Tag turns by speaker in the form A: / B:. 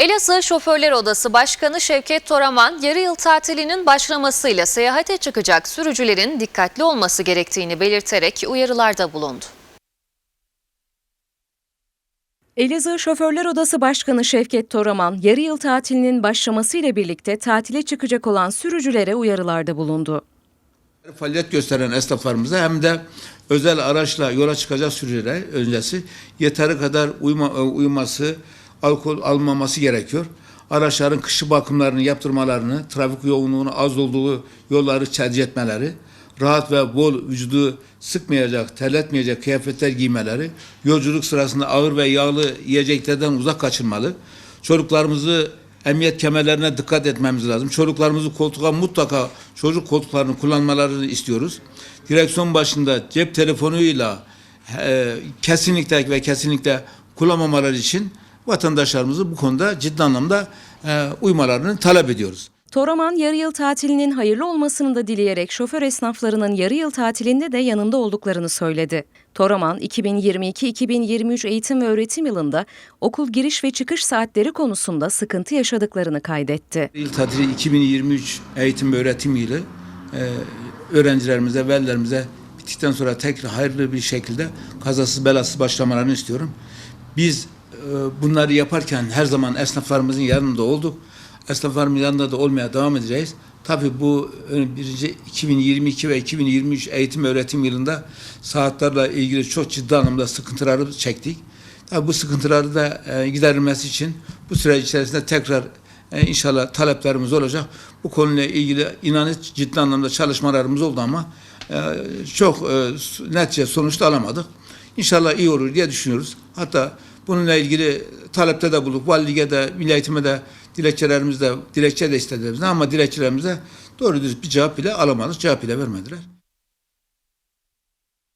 A: Elazığ Şoförler Odası Başkanı Şevket Toraman, yarı yıl tatilinin başlamasıyla seyahate çıkacak sürücülerin dikkatli olması gerektiğini belirterek uyarılarda bulundu.
B: Elazığ Şoförler Odası Başkanı Şevket Toraman, yarı yıl tatilinin başlamasıyla birlikte tatile çıkacak olan sürücülere uyarılarda bulundu.
C: Faaliyet gösteren esnaflarımıza hem de özel araçla yola çıkacak sürücülere öncesi yeteri kadar uyma, e, uyuması, alkol almaması gerekiyor. Araçların kışı bakımlarını yaptırmalarını, trafik yoğunluğunun az olduğu yolları tercih etmeleri, rahat ve bol vücudu sıkmayacak, terletmeyecek kıyafetler giymeleri, yolculuk sırasında ağır ve yağlı yiyeceklerden uzak kaçınmalı. Çocuklarımızı emniyet kemerlerine dikkat etmemiz lazım. Çocuklarımızı koltuğa mutlaka çocuk koltuklarını kullanmalarını istiyoruz. Direksiyon başında cep telefonuyla e, kesinlikle ve kesinlikle kullanmamaları için vatandaşlarımızı bu konuda ciddi anlamda e, uymalarını talep ediyoruz.
B: Toraman, yarı yıl tatilinin hayırlı olmasını da dileyerek şoför esnaflarının yarı yıl tatilinde de yanında olduklarını söyledi. Toraman, 2022-2023 eğitim ve öğretim yılında okul giriş ve çıkış saatleri konusunda sıkıntı yaşadıklarını kaydetti.
C: Yıl tatili 2023 eğitim ve öğretim yılı e, öğrencilerimize, velilerimize bittikten sonra tekrar hayırlı bir şekilde kazasız belasız başlamalarını istiyorum. Biz bunları yaparken her zaman esnaflarımızın yanında olduk. Esnaflarımızın yanında da olmaya devam edeceğiz. Tabii bu e, birinci 2022 ve 2023 eğitim öğretim yılında saatlerle ilgili çok ciddi anlamda sıkıntıları çektik. Tabii bu sıkıntıları da e, giderilmesi için bu süreç içerisinde tekrar e, inşallah taleplerimiz olacak. Bu konuyla ilgili inanış ciddi anlamda çalışmalarımız oldu ama çok netice sonuçta alamadık. İnşallah iyi olur diye düşünüyoruz. Hatta bununla ilgili talepte de bulup valiliğe de milli de dilekçelerimizde dilekçe de istediler ama dilekçelerimize doğru düz bir cevap bile alamadık. Cevap bile vermediler.